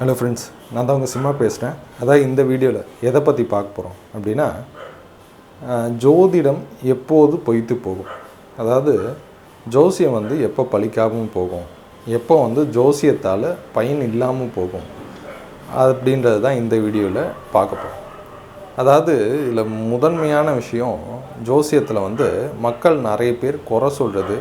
Hello friends நான் தான் உங்கள் சிம்மா பேசுகிறேன் அதான் இந்த வீடியோவில் எதை பற்றி பார்க்க போகிறோம் அப்படின்னா ஜோதிடம் எப்போது பொய்த்து போகும்? அதாவது ஜோசியம் வந்து எப்போ பலிக்காமல் போகும்? எப்போ வந்து ஜோசியத்தால் பயன் இல்லாமல் போகும்? அப்படின்றது தான் இந்த வீடியோவில் பார்க்க போகிறோம் அதாவது இதில் முதன்மையான விஷயம் ஜோசியத்தில் வந்து மக்கள் நிறைய பேர் குறை சொல்கிறது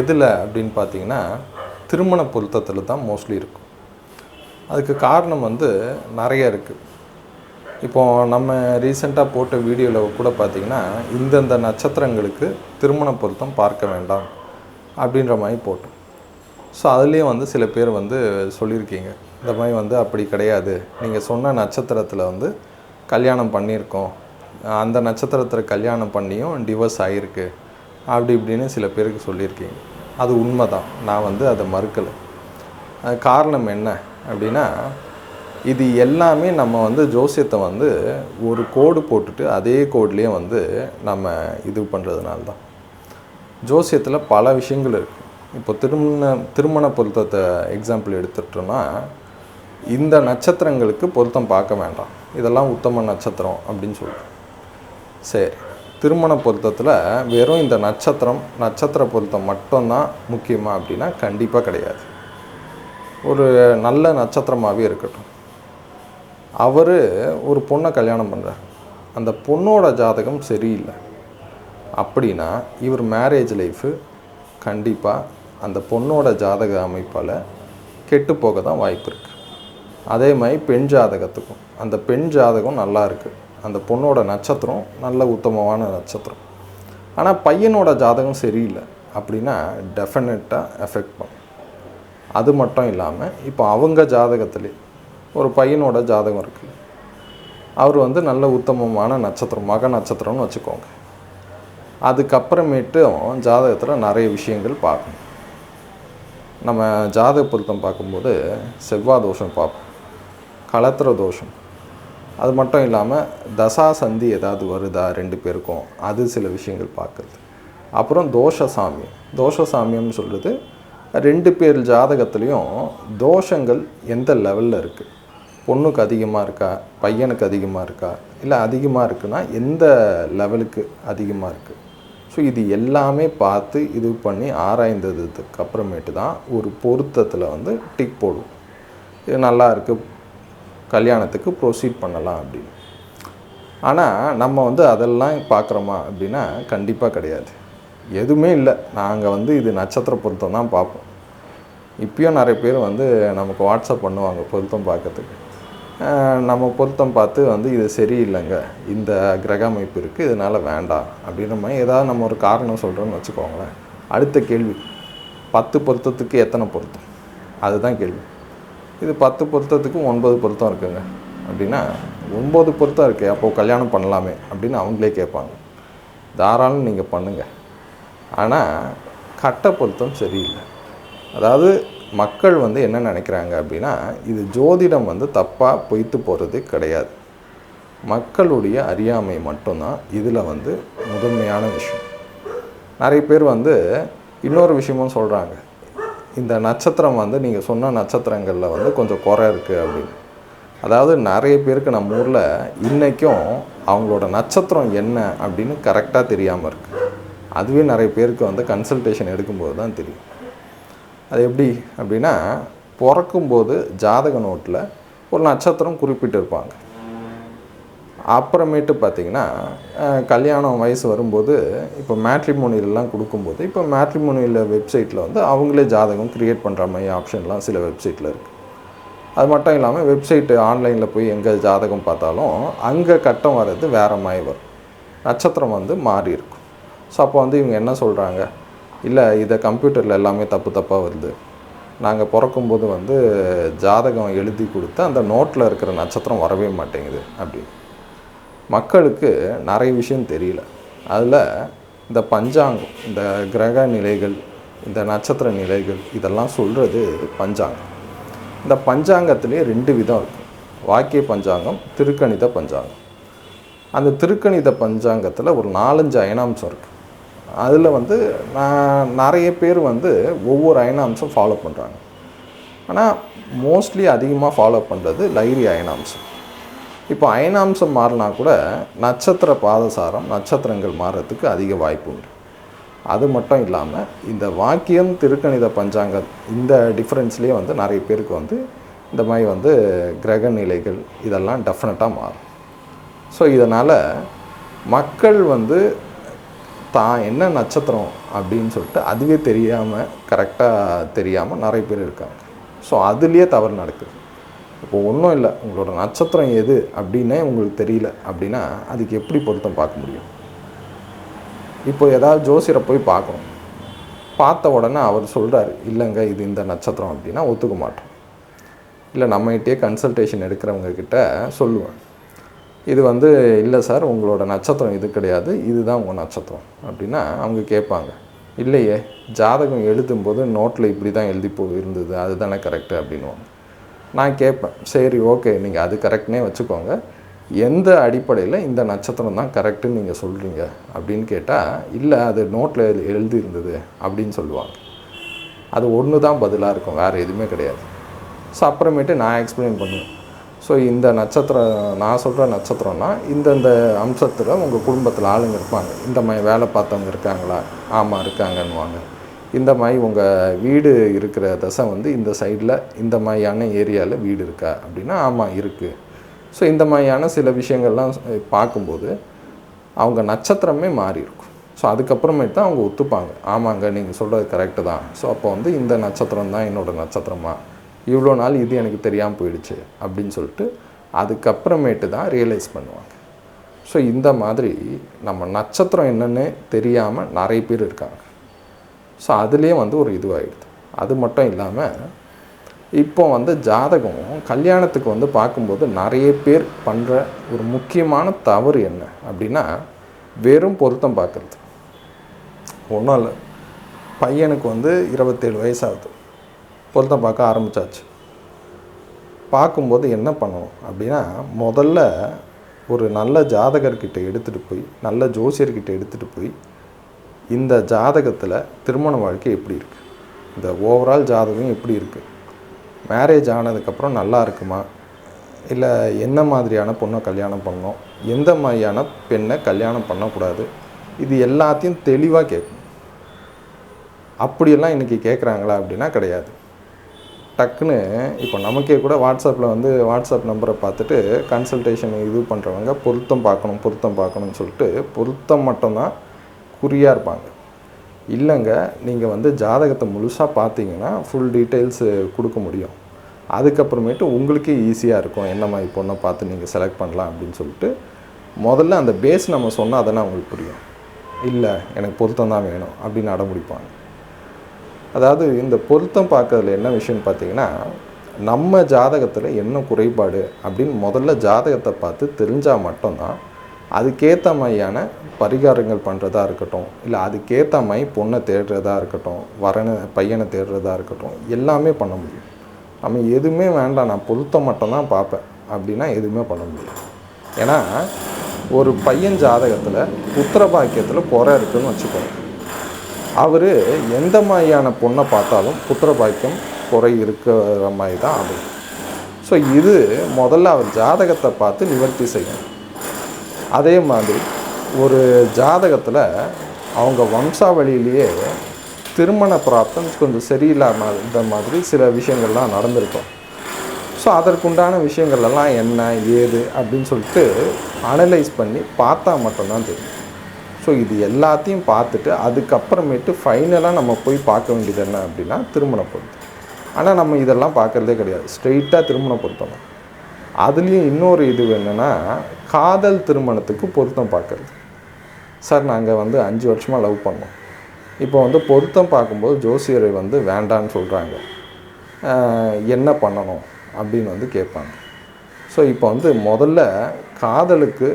எதில் அப்படின்னு பார்த்தீங்கன்னா திருமண பொருத்தத்தில் தான் மோஸ்ட்லி இருக்கும். அதுக்கு காரணம் வந்து நிறைய இருக்குது இப்போ நம்ம ரீசெண்டாக போட்ட வீடியோவில் கூட பார்த்தீங்கன்னா இந்தந்த நட்சத்திரங்களுக்கு திருமண பொருத்தம் பார்க்க வேண்டாம் அப்படின்ற மாதிரி போட்டோம். ஸோ அதுலேயும் வந்து சில பேர் வந்து சொல்லியிருக்கீங்க. இந்த மாதிரி வந்து அப்படி கிடையாது. நீங்கள் சொன்ன நட்சத்திரத்தில் வந்து கல்யாணம் பண்ணியிருக்கோம். அந்த நட்சத்திரத்தில் கல்யாணம் பண்ணியும் டிவோர்ஸ் ஆகிருக்கு அப்படி இப்படின்னு சில பேருக்கு சொல்லியிருக்கீங்க. அது உண்மை தான் நான் வந்து அதை மறுக்கலை. அது காரணம் என்ன? அப்படின்னா இது எல்லாமே நம்ம வந்து ஜோசியத்தை வந்து ஒரு கோடு போட்டுட்டு அதே கோட்லேயே வந்து நம்ம இது பண்ணுறதுனால தான் ஜோசியத்தில் பல விஷயங்கள் இருக்குது இப்போ திருமண திருமண பொருத்தத்தை எக்ஸாம்பிள் எடுத்துட்டோம்னா இந்த நட்சத்திரங்களுக்கு பொருத்தம் பார்க்க வேண்டாம். இதெல்லாம் உத்தம நட்சத்திரம் அப்படின்னு சொல்கிறோம் சரி திருமண பொருத்தத்தில் வெறும் இந்த நட்சத்திரம் நட்சத்திர பொருத்தம் மட்டும்தான் முக்கியமாக அப்படின்னா கண்டிப்பாக கிடையாது. ஒரு நல்ல நட்சத்திரமாகவே இருக்கட்டும். அவர் ஒரு பொண்ணை கல்யாணம் பண்ணுறார் அந்த பொண்ணோட ஜாதகம் சரியில்லை. அப்படின்னா இவர் மேரேஜ் லைஃபு கண்டிப்பாக அந்த பொண்ணோட ஜாதக அமைப்பால் கெட்டு போக தான் வாய்ப்பு இருக்குது அதே மாதிரி பெண் ஜாதகத்துக்கும் அந்த பெண் ஜாதகம் நல்லா இருக்குது அந்த பொண்ணோட நட்சத்திரம் நல்ல உத்தமமான நட்சத்திரம். ஆனால் பையனோட ஜாதகம் சரியில்லை. அப்படின்னா டெஃபினட்டாக எஃபெக்ட் பண்ணும். அது மட்டும் இல்லாமல் இப்போ அவங்க ஜாதகத்திலே ஒரு பையனோட ஜாதகம் இருக்குது அவர் வந்து நல்ல உத்தமமான நட்சத்திரம் மக நட்சத்திரம்னு வச்சுக்கோங்க. அதுக்கப்புறமேட்டு ஜாதகத்தில் நிறைய விஷயங்கள் பார்க்கணும். நம்ம ஜாதக பொருத்தம் பார்க்கும்போது செவ்வாய் தோஷம் பார்ப்போம் களத்திர தோஷம். அது மட்டும் இல்லாமல் தசா சந்தி ஏதாவது வருதா ரெண்டு பேருக்கும் அது சில விஷயங்கள் பார்க்குறது. அப்புறம் தோஷ சாமியம் தோஷ சாமியம்னு சொல்கிறது ரெண்டு பேர் ஜாதகத்துலேயும் தோஷங்கள் எந்த லெவலில் இருக்குது பொண்ணுக்கு அதிகமாக இருக்கா? பையனுக்கு அதிகமாக இருக்கா? இல்லை அதிகமாக இருக்குன்னா எந்த லெவலுக்கு அதிகமாக இருக்குது ஸோ இது எல்லாமே பார்த்து இது பண்ணி ஆராய்ந்ததுக்கு அப்புறமேட்டு தான் ஒரு பொருத்தத்தில் வந்து டிக் போடும். இது நல்லா இருக்குது கல்யாணத்துக்கு ப்ரொசீட் பண்ணலாம் அப்படின்னு. ஆனால் நம்ம வந்து அதெல்லாம் பார்க்குறோமா அப்படின்னா கண்டிப்பாக கிடையாது. எதுவுமே இல்லை. நாங்கள் வந்து இது நட்சத்திர பொருத்தம் தான் பார்ப்போம். இப்பயும் நிறைய பேர் வந்து நமக்கு வாட்ஸ்அப் பண்ணுவாங்க பொருத்தம் பார்க்கறதுக்கு. நம்ம பொருத்தம் பார்த்து வந்து இது சரியில்லைங்க இந்த கிரக அமைப்பு இருக்குது இதனால் வேண்டாம் அப்படின்ற மாதிரி ஏதாவது நம்ம ஒரு காரணம் சொல்கிறோன்னு வச்சுக்கோங்களேன். அடுத்த கேள்வி பத்து பொருத்தத்துக்கு எத்தனை பொருத்தம்? அதுதான் கேள்வி. இது பத்து பொருத்தத்துக்கு ஒன்பது பொருத்தம் இருக்குங்க. அப்படின்னா ஒம்பது பொருத்தம் இருக்குது அப்போது கல்யாணம் பண்ணலாமே அப்படின்னு அவங்களே கேட்பாங்க. தாராளம் நீங்கள் பண்ணுங்கள் ஆனால் கட்ட பொருத்தம் சரியில்லை. அதாவது மக்கள் வந்து என்ன நினைக்கிறாங்க அப்படின்னா இது ஜோதிடம் வந்து தப்பாக பொய்த்து போகிறது கிடையாது. மக்களுடைய அறியாமை மட்டும்தான் இதில் வந்து முதன்மையான விஷயம். நிறைய பேர் வந்து இன்னொரு விஷயமும் சொல்கிறாங்க இந்த நட்சத்திரம் வந்து நீங்கள் சொன்ன நட்சத்திரங்களில் வந்து கொஞ்சம் குறை இருக்குது அப்படின்னு. அதாவது நிறைய பேருக்கு நம்ம ஊரில் இன்றைக்கும் அவங்களோட நட்சத்திரம் என்ன அப்படின்னு கரெக்டாக தெரியாமல் இருக்குது அதுவே நிறைய பேருக்கு வந்து கன்சல்டேஷன் எடுக்கும்போது தான் தெரியும். அது எப்படி அப்படின்னா பிறக்கும்போது ஜாதக நோட்டில் ஒரு நட்சத்திரம் குறிப்பிட்டிருப்பாங்க. அப்புறமேட்டு பார்த்தீங்கன்னா கல்யாணம் வயசு வரும்போது இப்போ மேட்ரிமோனிலெலாம் கொடுக்கும்போது இப்போ மேட்ரிமோனியில் வெப்சைட்டில் வந்து அவங்களே ஜாதகம் க்ரியேட் பண்ணுற மாதிரி ஆப்ஷன்லாம் சில வெப்சைட்டில் இருக்குது அது மட்டும் இல்லாமல் வெப்சைட்டு ஆன்லைனில் போய் எங்கே ஜாதகம் பார்த்தாலும் அங்கே கட்டம் வர்றது வேறு மாதிரி வரும். நட்சத்திரம் வந்து மாறி இருக்கும். ஸோ அப்போ வந்து இவங்க என்ன சொல்கிறாங்க இல்லை இதை கம்ப்யூட்டரில் எல்லாமே தப்பு தப்பாக வருது. நாங்கள் பிறக்கும்போது வந்து ஜாதகம் எழுதி கொடுத்து அந்த நோட்டில் இருக்கிற நட்சத்திரம் வரவே மாட்டேங்குது அப்படின்னு மக்களுக்கு நிறைய விஷயம் தெரியல. அதில் இந்த பஞ்சாங்கம் இந்த கிரக நிலைகள் இந்த நட்சத்திர நிலைகள் இதெல்லாம் சொல்கிறது பஞ்சாங்கம். இந்த பஞ்சாங்கத்திலே ரெண்டு விதம் இருக்குது வாக்கிய பஞ்சாங்கம் திருக்கணித பஞ்சாங்கம். அந்த திருக்கணித பஞ்சாங்கத்தில் ஒரு நாலஞ்சு அயனாம்சம் இருக்குது அதில் வந்து நான் நிறைய பேர் வந்து ஒவ்வொரு அயனாம்சம் ஃபாலோ பண்ணுறாங்க ஆனால் மோஸ்ட்லி அதிகமாக ஃபாலோ பண்ணுறது லைரி அயனாம்சம் இப்போ அயனாம்சம் மாறினா கூட நட்சத்திர பாதசாரம் நட்சத்திரங்கள் மாறுறதுக்கு அதிக வாய்ப்பு உண்டு. அது மட்டும் இல்லாமல் இந்த வாக்கியம் திருக்கணித பஞ்சாங்க இந்த டிஃப்ரென்ஸ்லேயே வந்து நிறைய பேருக்கு வந்து இந்த மாதிரி வந்து கிரக நிலைகள் இதெல்லாம் டெஃபினட்டாக மாறும். ஸோ இதனால் மக்கள் வந்து தான் என்ன நட்சத்திரம் அப்படின்னு சொல்லிட்டு அதுவே தெரியாமல் கரெக்டாக தெரியாமல் நிறைய பேர் இருக்காங்க. ஸோ அதுலேயே தவறு நடக்குது. இப்போ ஒன்றும் இல்லை. உங்களோட நட்சத்திரம் எது அப்படின்னே உங்களுக்கு தெரியல அப்படின்னா அதுக்கு எப்படி பொருத்தம் பார்க்க முடியும்? இப்போ ஏதாவது ஜோசியரை போய் பார்க்கணும். பார்த்த உடனே அவர் சொல்கிறார் இல்லைங்க இது இந்த நட்சத்திரம் அப்படின்னா ஒத்துக்க மாட்டோம். இல்லை நம்மகிட்டே கன்சல்டேஷன் எடுக்கிறவங்க கிட்ட சொல்லுவேன். இது வந்து இல்லை சார் உங்களோட நட்சத்திரம் இது கிடையாது இதுதான் உங்கள் நட்சத்திரம் அப்படின்னா அவங்க கேட்பாங்க. இல்லையே ஜாதகம் எழுதும்போது நோட்டில் இப்படி தான் எழுதி போ இருந்தது அதுதானே கரெக்டு அப்படின்னுவாங்க. நான் கேட்பேன் சரி ஓகே நீங்கள் அது கரெக்ட்னே வச்சுக்கோங்க. எந்த அடிப்படையில் இந்த நட்சத்திரம் தான் கரெக்டுன்னு நீங்கள் சொல்கிறீங்க அப்படின்னு கேட்டால் இல்லை அது நோட்டில் எழுதி இருந்தது அப்படின்னு சொல்லுவாங்க. அது ஒன்று தான் பதிலாக இருக்கும் வேறு எதுவுமே கிடையாது. ஸோ அப்புறமேட்டு நான் எக்ஸ்பிளைன் பண்ணுவேன். ஸோ இந்த நட்சத்திரம் நான் சொல்கிற நட்சத்திரம்னா இந்தந்த அம்சத்தில் உங்கள் குடும்பத்தில் ஆளுங்க இருப்பாங்க. இந்த மாதிரி வேலை பார்த்தவங்க இருக்காங்களா? ஆமாம் இருக்காங்கன்னுவாங்க. இந்த மாதிரி உங்கள் வீடு இருக்கிற தசை வந்து இந்த சைடில் இந்த மாதிரியான ஏரியாவில் வீடு இருக்கா? அப்படின்னா ஆமாம் இருக்குது ஸோ இந்த மாதிரியான சில விஷயங்கள்லாம் பார்க்கும்போது அவங்க நட்சத்திரமே மாறி இருக்கும். ஸோ அதுக்கப்புறமேட்டு தான் அவங்க ஒத்துப்பாங்க. ஆமாங்க நீங்கள் சொல்கிறது கரெக்டு தான். ஸோ அப்போ வந்து இந்த நட்சத்திரம் தான் என்னோடய நட்சத்திரமா? இவ்வளோ நாள் இது எனக்கு தெரியாமல் போயிடுச்சு அப்படின்னு சொல்லிட்டு அதுக்கப்புறமேட்டு தான் ரியலைஸ் பண்ணுவாங்க. ஸோ இந்த மாதிரி நம்ம நட்சத்திரம் என்னென்னு தெரியாமல் நிறைய பேர் இருக்காங்க. ஸோ அதுலேயே வந்து ஒரு இதுவாகிடுது அது மட்டும் இல்லாமல் இப்போ வந்து ஜாதகம் கல்யாணத்துக்கு வந்து பார்க்கும்போது நிறைய பேர் பண்ணுற ஒரு முக்கியமான தவறு என்ன அப்படின்னா வெறும் பொருத்தம் பார்க்குறது. ஒன்றும் இல்லை. பையனுக்கு வந்து இருபத்தேழு வயசாகுது பொருத்தம் பார்க்க ஆரம்பித்தாச்சு பார்க்கும்போது என்ன பண்ணணும் அப்படின்னா முதல்ல ஒரு நல்ல ஜாதகர்கிட்ட எடுத்துகிட்டு போய் நல்ல ஜோசியர்கிட்ட எடுத்துகிட்டு போய் இந்த ஜாதகத்தில் திருமண வாழ்க்கை எப்படி இருக்குது இந்த ஓவரால் ஜாதகம் எப்படி இருக்குது மேரேஜ் ஆனதுக்கப்புறம் நல்லா இருக்குமா? இல்லை என்ன மாதிரியான பொண்ணை கல்யாணம் பண்ணணும்? எந்த மாதிரியான பெண்ணை கல்யாணம் பண்ணக்கூடாது? இது எல்லாத்தையும் தெளிவாக கேட்கும் அப்படியெல்லாம் இன்றைக்கி கேட்குறாங்களா அப்படின்னா கிடையாது. டக்குன்னு இப்போ நமக்கே கூட வாட்ஸ்அப்பில் வந்து வாட்ஸ்அப் நம்பரை பார்த்துட்டு கன்சல்டேஷன் இது பண்ணுறவங்க பொருத்தம் பார்க்கணும் பொருத்தம் பார்க்கணும்னு சொல்லிட்டு பொருத்தம் மட்டும்தான் குறியாக இருப்பாங்க. இல்லைங்க நீங்கள் வந்து ஜாதகத்தை முழுசாக பார்த்தீங்கன்னா ஃபுல் டீட்டெயில்ஸு கொடுக்க முடியும். அதுக்கப்புறமேட்டு உங்களுக்கே ஈஸியாக இருக்கும். என்ன மாதிரி பொண்ணை பார்த்து நீங்கள் செலக்ட் பண்ணலாம் அப்படின்னு சொல்லிட்டு முதல்ல அந்த பேஸ் நம்ம சொன்னால் அதெல்லாம் அவங்களுக்கு புரியும். இல்லை எனக்கு பொருத்தம் தான் வேணும் அப்படின்னு அடம்பிடிப்பாங்க. அதாவது இந்த பொருத்தம் பார்க்கறதுல என்ன விஷயம்னு பார்த்தீங்கன்னா நம்ம ஜாதகத்தில் என்ன குறைபாடு அப்படின்னு முதல்ல ஜாதகத்தை பார்த்து தெரிஞ்சால் மட்டும்தான் அதுக்கேற்ற மாதிரியான பரிகாரங்கள் பண்ணுறதா இருக்கட்டும் இல்லை அதுக்கேற்ற மாதிரி பொண்ணை தேடுறதா இருக்கட்டும் வரனை பையனை தேடுறதா இருக்கட்டும் எல்லாமே பண்ண முடியும். நம்ம எதுவுமே வேண்டாம் நான் பொருத்தம் மட்டும்தான் பார்ப்பேன் அப்படின்னா எதுவுமே பண்ண முடியும் ஏன்னா ஒரு பையன் ஜாதகத்தில் புத்திர பாக்கியத்தில் குறை இருக்குதுன்னு வச்சுக்கோங்க. அவர் எந்த மாதிரியான பொண்ணை பார்த்தாலும் புத்திர பாக்கியம் குறை இருக்கிற மாதிரி தான் அது ஸோ இது முதல்ல அவர் ஜாதகத்தை பார்த்து நிவர்த்தி செய்யணும். அதே மாதிரி ஒரு ஜாதகத்தில் அவங்க வம்சாவளியிலேயே திருமண பிராப்தம் கொஞ்சம் சரியில்லாத இந்த மாதிரி சில விஷயங்கள்லாம் நடந்திருக்கும். ஸோ அதற்குண்டான விஷயங்கள் எல்லாம் என்ன ஏது அப்படின்னு சொல்லிட்டு அனலைஸ் பண்ணி பார்த்தா மட்டும்தான் தெரியும். ஸோ இது எல்லாத்தையும் பார்த்துட்டு அதுக்கப்புறமேட்டு ஃபைனலாக நம்ம போய் பார்க்க வேண்டியது என்ன அப்படின்னா திருமண பொருத்தம் ஆனால் நம்ம இதெல்லாம் பார்க்குறதே கிடையாது. ஸ்ட்ரெயிட்டாக திருமண பொருத்தம் அதுலேயும் இன்னொரு இது என்னென்னா காதல் திருமணத்துக்கு பொருத்தம் பார்க்குறது. சார் நாங்கள் வந்து அஞ்சு வருஷமாக லவ் பண்ணோம். இப்போ வந்து பொருத்தம் பார்க்கும்போது ஜோசியரை வந்து வேண்டான்னு சொல்கிறாங்க என்ன பண்ணணும் அப்படின்னு வந்து கேட்பாங்க. ஸோ இப்போ வந்து முதல்ல காதலுக்கு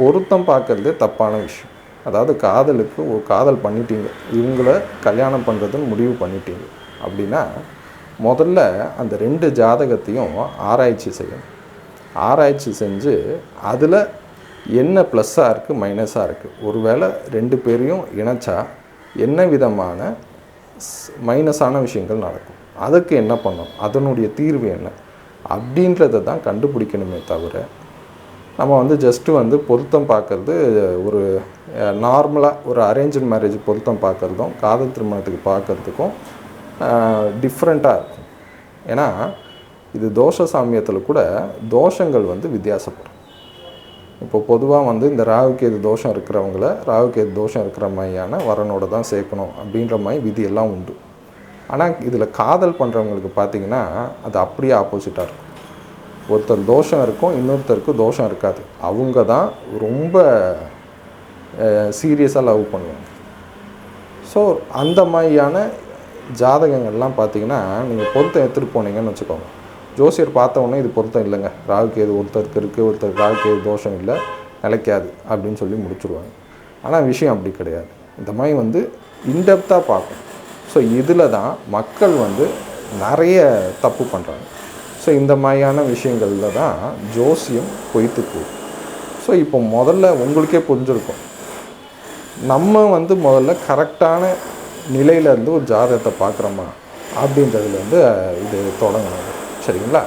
பொருத்தம் பார்க்கறதே தப்பான விஷயம். அதாவது காதலுக்கு ஒரு காதல் பண்ணிட்டீங்க. இவங்கள கல்யாணம் பண்ணுறதுன்னு முடிவு பண்ணிட்டீங்க. அப்படின்னா முதல்ல அந்த ரெண்டு ஜாதகத்தையும் ஆராய்ச்சி செய்யணும். ஆராய்ச்சி செஞ்சு அதில் என்ன ப்ளஸ்ஸாக இருக்குது மைனஸாக இருக்குது ஒருவேளை ரெண்டு பேரையும் இணைச்சா என்ன விதமான மைனஸான விஷயங்கள் நடக்கும். அதுக்கு என்ன பண்ணணும்? அதனுடைய தீர்வு என்ன? அப்படின்றத தான் கண்டுபிடிக்கணுமே தவிர நம்ம வந்து ஜஸ்ட்டு வந்து பொருத்தம் பார்க்கறது ஒரு நார்மலாக ஒரு அரேஞ்ச் மேரேஜ் பொருத்தம் பார்க்குறதும் காதல் திருமணத்துக்கு பார்க்கறதுக்கும் டிஃப்ரெண்ட்டாக இருக்கும். ஏன்னா இது தோஷ சாமியத்தில் கூட தோஷங்கள் வந்து வித்தியாசப்படும். இப்போ பொதுவாக வந்து இந்த ராகுக்கேது தோஷம் இருக்கிறவங்கள ராகுக்கேது தோஷம் இருக்கிற மாதிரியான வரனோட தான் சேர்க்கணும் அப்படின்ற மாதிரி விதியெல்லாம் உண்டு. ஆனால் இதில் காதல் பண்ணுறவங்களுக்கு பார்த்திங்கன்னா அது அப்படியே ஆப்போசிட்டாக இருக்கும். ஒருத்தர் தோஷம் இருக்கும் இன்னொருத்தருக்கு தோஷம் இருக்காது. அவங்க தான் ரொம்ப சீரியஸாக லவ் பண்ணுவாங்க. ஸோ அந்த மாதிரியான ஜாதகங்கள்லாம் பார்த்தீங்கன்னா நீங்கள் பொருத்தம் எடுத்துகிட்டு போனீங்கன்னு வச்சுக்கோங்க. ஜோசியர் பார்த்தவொன்னே இது பொருத்தம் இல்லைங்க. ராகுகேது ஒருத்தருக்கு இருக்குது ஒருத்தர் ராகுக்கு எது தோஷம் இல்லை நிலைக்காது அப்படின்னு சொல்லி முடிச்சுருவாங்க. ஆனால் விஷயம் அப்படி கிடையாது. இந்த மாதிரி வந்து இன்டெப்த்தாக பார்க்கணும். ஸோ இதில் தான் மக்கள் வந்து நிறைய தப்பு பண்ணுறாங்க ஸோ இந்த மாதிரியான விஷயங்களில் தான் ஜோசியம் பொய்த்து போகுது. ஸோ இப்போ முதல்ல உங்களுக்கே புரிஞ்சிருக்கும். நம்ம வந்து முதல்ல கரெக்டான நிலையிலேருந்து ஒரு ஜாதகத்தை பார்க்குறோமா அப்படின்றதுல வந்து இது தொடங்கணும். சரிங்களா?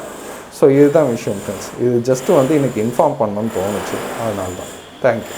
ஸோ இதுதான் விஷயம் ஃப்ரெண்ட்ஸ் இது ஜஸ்ட்டு வந்து எனக்கு இன்ஃபார்ம் பண்ணணும்னு தோணுச்சு. அதனால தான் தேங்க்யூ